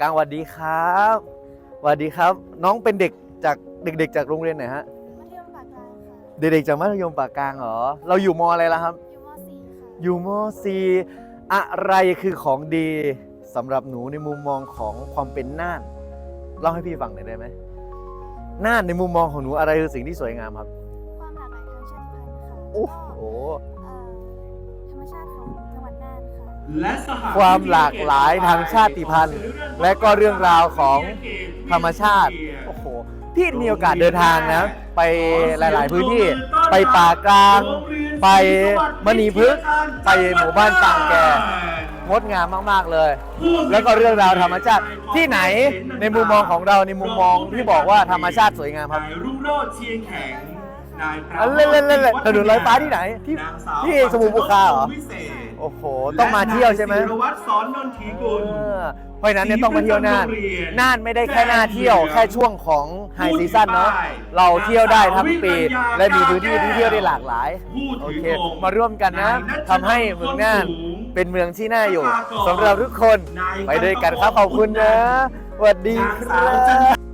กลางสวัสดีครับสวัสดีครับ น้องเป็นเด็กจากเด็ก ๆ จากโรงเรียนไหนฮะ มัธยมปากกลางค่ะ เด็กๆจากมัธยมปากกลางเหรอ เราอยู่มอะไรแล้วครับ อยู่ม .4 ค่ะอยู่ม .4 อะไรคือของดีสำหรับหนูในมุมมองของความเป็นน่าน เล่าให้พี่ฟังหน่อยได้ไหมน่านในมุมมองของหนูอะไรคือสิ่งที่สวยงามครับ ความหลากหลายทางชาติพันธุ์ค่ะโอ้แล้วโห ก็ และสหความหลากหลายทางชาติพันธุ์ และก็เรื่องราวของธรรมชาติ โอ้โห พี่มีโอกาสเดินทางนะ ไปหลาย ๆ พื้นที่ ไปป่ากลาง ไปมณีพฤกษ์ ไปหมู่บ้านปางแก่งดงามมาก ๆ เลย แล้วก็เรื่องราวธรรมชาติ ที่ไหนในมุมมองของเราในมุมมองที่บอกว่าธรรมชาติสวยงามครับนายรุ่งโรจน์เชียงแข็งนายปราอะโมทเล่นเล่นเล่นเล่นถนนลอยฟ้าที่ไหน ที่นางสาวที่สมุทรปราการเหรอวิเศษ โอ้โห ต้องมาเที่ยวใช่ไหมและนายศิรวัตรสอนนนทีกุล เออเพราะฉะนั้นเนี่ยต้องมาเที่ยวน่านน่านไม่ได้แค่หน้าเที่ยวแค่ช่วงของไฮซีซั่นเนาะเราเที่ยวได้ทั้งปี และมีพื้นที่ที่เที่ยวได้หลากหลายโอเคมาร่วมกันนะทำให้เมืองน่านเป็นเมืองที่น่าอยู่สำหรับทุกคนไปด้วยกันครับขอบคุณนะสวัสดีครับ